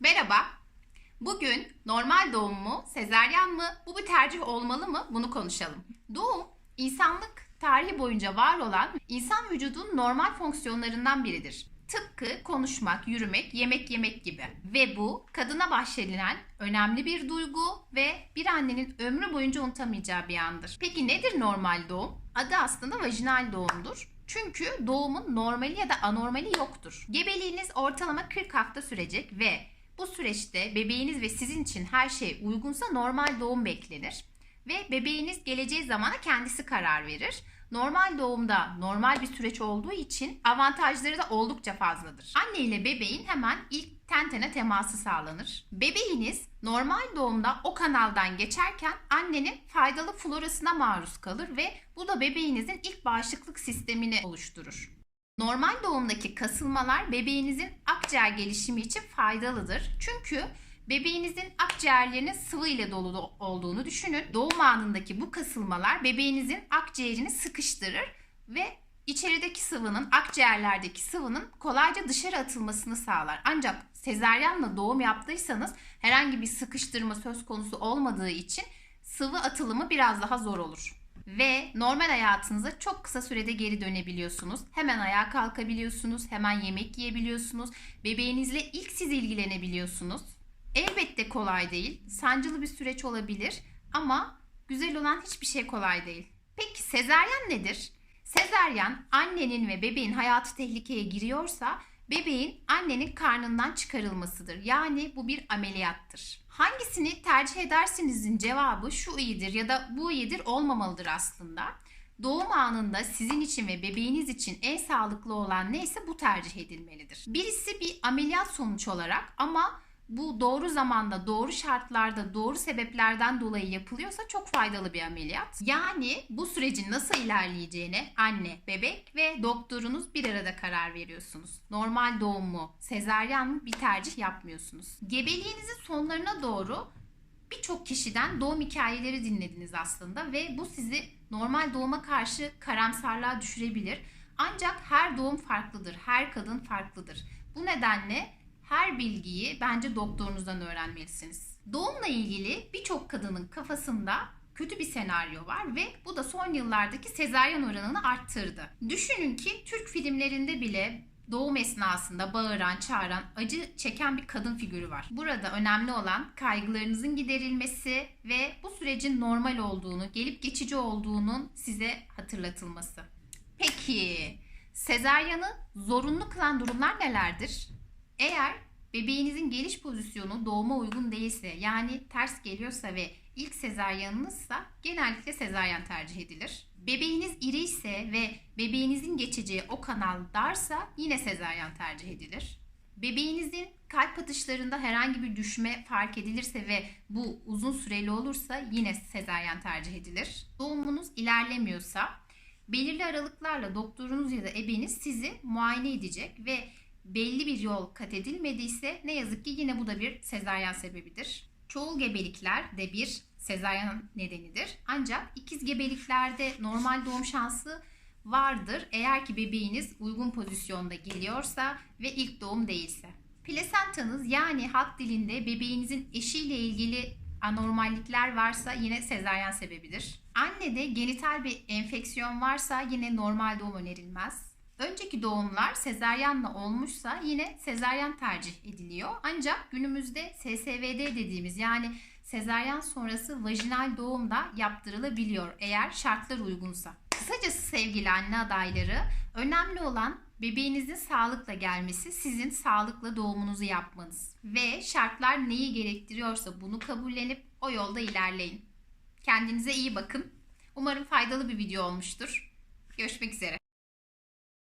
Merhaba. Bugün normal doğum mu, sezeryan mı, bu bir tercih olmalı mı bunu konuşalım. Doğum, insanlık tarihi boyunca var olan insan vücudunun normal fonksiyonlarından biridir. Tıpkı konuşmak, yürümek, yemek yemek gibi. Ve bu kadına bahşedilen önemli bir duygu ve bir annenin ömrü boyunca unutamayacağı bir andır. Peki nedir normal doğum? Adı aslında vajinal doğumdur. Çünkü doğumun normali ya da anormali yoktur. Gebeliğiniz ortalama 40 hafta sürecek ve bu süreçte bebeğiniz ve sizin için her şey uygunsa normal doğum beklenir. Ve bebeğiniz geleceği zamana kendisi karar verir. Normal doğumda normal bir süreç olduğu için avantajları da oldukça fazladır. Anne ile bebeğin hemen ilk ten tene teması sağlanır. Bebeğiniz normal doğumda o kanaldan geçerken annenin faydalı florasına maruz kalır ve bu da bebeğinizin ilk bağışıklık sistemini oluşturur. Normal doğumdaki kasılmalar bebeğinizin akciğer gelişimi için faydalıdır. Çünkü bebeğinizin akciğerlerinin sıvı ile dolu olduğunu düşünün. Doğum anındaki bu kasılmalar bebeğinizin akciğerini sıkıştırır ve içerideki sıvının, akciğerlerdeki sıvının kolayca dışarı atılmasını sağlar. Ancak sezaryenle doğum yaptıysanız herhangi bir sıkıştırma söz konusu olmadığı için sıvı atılımı biraz daha zor olur ve normal hayatınıza çok kısa sürede geri dönebiliyorsunuz. Hemen ayağa kalkabiliyorsunuz, hemen yemek yiyebiliyorsunuz. Bebeğinizle ilk siz ilgilenebiliyorsunuz. Elbette kolay değil. Sancılı bir süreç olabilir ama güzel olan hiçbir şey kolay değil. Peki sezaryen nedir? Sezaryen annenin ve bebeğin hayatı tehlikeye giriyorsa bebeğin annenin karnından çıkarılmasıdır. Yani bu bir ameliyattır. Hangisini tercih edersinizin cevabı şu iyidir ya da bu iyidir olmamalıdır aslında. Doğum anında sizin için ve bebeğiniz için en sağlıklı olan neyse bu tercih edilmelidir. Birisi bir ameliyat sonuç olarak ama bu doğru zamanda, doğru şartlarda, doğru sebeplerden dolayı yapılıyorsa çok faydalı bir ameliyat. Yani bu sürecin nasıl ilerleyeceğine anne, bebek ve doktorunuz bir arada karar veriyorsunuz. Normal doğum mu, sezaryen mi bir tercih yapmıyorsunuz. Gebeliğinizin sonlarına doğru birçok kişiden doğum hikayeleri dinlediniz aslında ve bu sizi normal doğuma karşı karamsarlığa düşürebilir. Ancak her doğum farklıdır, her kadın farklıdır. Bu nedenle her bilgiyi bence doktorunuzdan öğrenmelisiniz. Doğumla ilgili birçok kadının kafasında kötü bir senaryo var ve bu da son yıllardaki sezaryen oranını arttırdı. Düşünün ki Türk filmlerinde bile doğum esnasında bağıran, çağıran, acı çeken bir kadın figürü var. Burada önemli olan kaygılarınızın giderilmesi ve bu sürecin normal olduğunu, gelip geçici olduğunun size hatırlatılması. Peki, sezaryanı zorunlu kılan durumlar nelerdir? Eğer bebeğinizin geliş pozisyonu doğuma uygun değilse yani ters geliyorsa ve ilk sezaryanınızsa genellikle sezaryen tercih edilir. Bebeğiniz iri ise ve bebeğinizin geçeceği o kanal darsa yine sezaryen tercih edilir. Bebeğinizin kalp atışlarında herhangi bir düşme fark edilirse ve bu uzun süreli olursa yine sezaryen tercih edilir. Doğumunuz ilerlemiyorsa belirli aralıklarla doktorunuz ya da ebeniz sizi muayene edecek ve belli bir yol kat edilmediyse ne yazık ki yine bu da bir sezaryen sebebidir. Çoğul gebelikler de bir sezaryen nedenidir. Ancak ikiz gebeliklerde normal doğum şansı vardır eğer ki bebeğiniz uygun pozisyonda geliyorsa ve ilk doğum değilse. Plasentanız yani halk dilinde bebeğinizin eşiyle ilgili anormallikler varsa yine sezaryen sebebidir. Annede genital bir enfeksiyon varsa yine normal doğum önerilmez. Önceki doğumlar sezaryenle olmuşsa yine sezaryen tercih ediliyor. Ancak günümüzde SSVD dediğimiz yani sezaryen sonrası vajinal doğum da yaptırılabiliyor eğer şartlar uygunsa. Kısacası sevgili anne adayları önemli olan bebeğinizin sağlıkla gelmesi, sizin sağlıkla doğumunuzu yapmanız. Ve şartlar neyi gerektiriyorsa bunu kabullenip o yolda ilerleyin. Kendinize iyi bakın. Umarım faydalı bir video olmuştur. Görüşmek üzere.